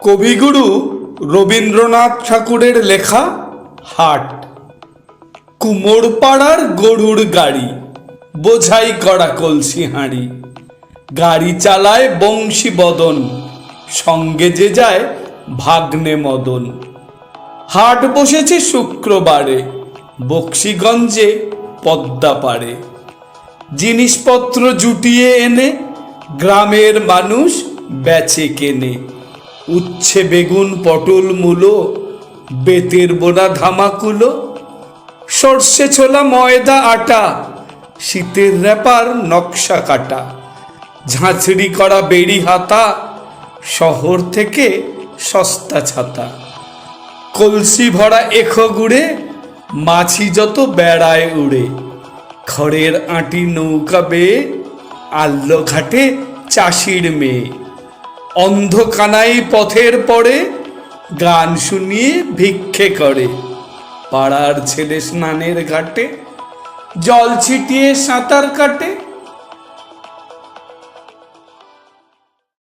কবিগুরু রবীন্দ্রনাথ ঠাকুরের লেখা হাট। কুমোরপাড়ার গরুর গাড়ি, বোঝাই করা কলসি হাঁড়ি। গাড়ি চালায় বংশী বদন, সঙ্গে যে যায় ভাগ্নে মদন। হাট বসেছে শুক্রবারে, বক্সিগঞ্জে পদ্মা পাড়ে। জিনিসপত্র জুটিয়ে এনে গ্রামের মানুষ বেচে কেনে। উচ্ছে বেগুন, পটল মূলো, বেতের বোনা ধামাকুলো, সর্ষে ছোলা, ময়দা, আটা, শীতের র্যাপার নকশা কাটা, ঝাঁঝরি করা বেড়ি হাতা, শহর থেকে সস্তা ছাতা, কলসি ভরা এখো গুড়ে, মাছি যত বেড়ায় উড়ে, খড়ের আঁটি নৌকা বেয়ে আল্লো ঘাটে চাষির মেয়ে। অন্ধকানাই পথের পরে গান শুনিয়ে ভিক্ষে করে। পাড়ার ছেলে স্নানের ঘাটে জল ছিটিয়ে সাঁতার কাটে।